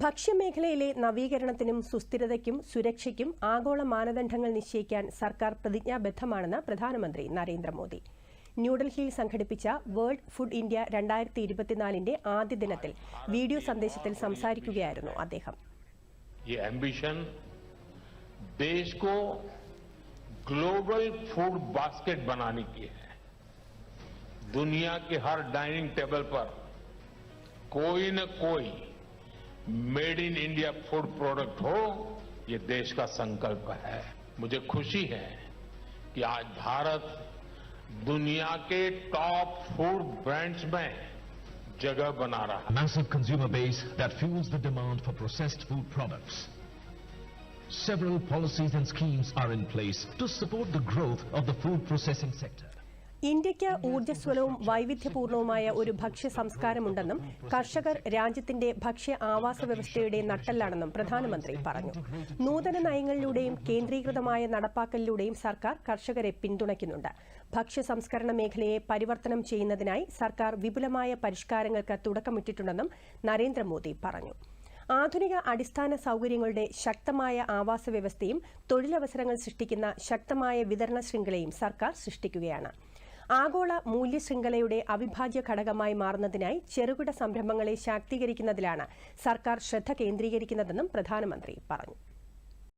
ഭക്ഷ്യമേഖലയിലെ നവീകരണത്തിനും സുസ്ഥിരതയ്ക്കും സുരക്ഷയ്ക്കും ആഗോള മാനദണ്ഡങ്ങൾ നിശ്ചയിക്കാൻ സർക്കാർ പ്രതിജ്ഞാബദ്ധമാണെന്ന് പ്രധാനമന്ത്രി നരേന്ദ്രമോദി ന്യൂഡൽഹിയിൽ സംഘടിപ്പിച്ച വേൾഡ് ഫുഡ് ഇന്ത്യ രണ്ടായിരത്തി ഇരുപത്തിനാലിന്റെ ആദ്യ ദിനത്തിൽ വീഡിയോ സന്ദേശത്തിൽ സംസാരിക്കുകയായിരുന്നു അദ്ദേഹം ये एम्बिशन देश को ग्लोबल फूड बास्केट बनाने की है दुनिया के हर डाइनिंग टेबल पर कोई न कोई made in India food product हो, ये देश का संकल्प है। मुझे खुशी है कि आज भारत दुनिया के टॉप फ़ूड ब्रांड्स में जगह बना रहा है। Massive consumer base that fuels the demand for processed food products Several policies and schemes are in place to support the growth of the food processing sector ഇന്ത്യയ്ക്ക് ഊർജസ്വലവും വൈവിധ്യപൂർണവുമായ ഒരു ഭക്ഷ്യ സംസ്കാരമുണ്ടെന്നും കർഷകർ രാജ്യത്തിന്റെ ഭക്ഷ്യ ആവാസ വ്യവസ്ഥയുടെ നട്ടല്ലാണെന്നും പ്രധാനമന്ത്രി പറഞ്ഞു. നൂതന നയങ്ങളിലൂടെയും കേന്ദ്രീകൃതമായ നടപ്പാക്കലിലൂടെയും സർക്കാർ കർഷകരെ പിന്തുണയ്ക്കുന്നുണ്ട്. ഭക്ഷ്യ സംസ്കരണ മേഖലയെ പരിവർത്തനം ചെയ്യുന്നതിനായി സർക്കാർ വിപുലമായ പരിഷ്കാരങ്ങൾക്ക് തുടക്കമിട്ടിട്ടുണ്ടെന്നും നരേന്ദ്രമോദി പറഞ്ഞു. ആധുനിക അടിസ്ഥാന സൌകര്യങ്ങളുടെ ശക്തമായ ആവാസ വ്യവസ്ഥയും തൊഴിലവസരങ്ങൾ സൃഷ്ടിക്കുന്ന ശക്തമായ വിതരണ ശൃംഖലയും സർക്കാർ സൃഷ്ടിക്കുകയാണ്. ആഗോള മൂല്യ ശൃംഖലയുടെ അവിഭാജ്യ ഘടകമായി മാറുന്നതിനായി ചെറുകിട സംരംഭങ്ങളെ ശാക്തീകരിക്കുന്നതിലാണ് സർക്കാർ ശ്രദ്ധ കേന്ദ്രീകരിക്കുന്നതെന്നും പ്രധാനമന്ത്രി പറഞ്ഞു.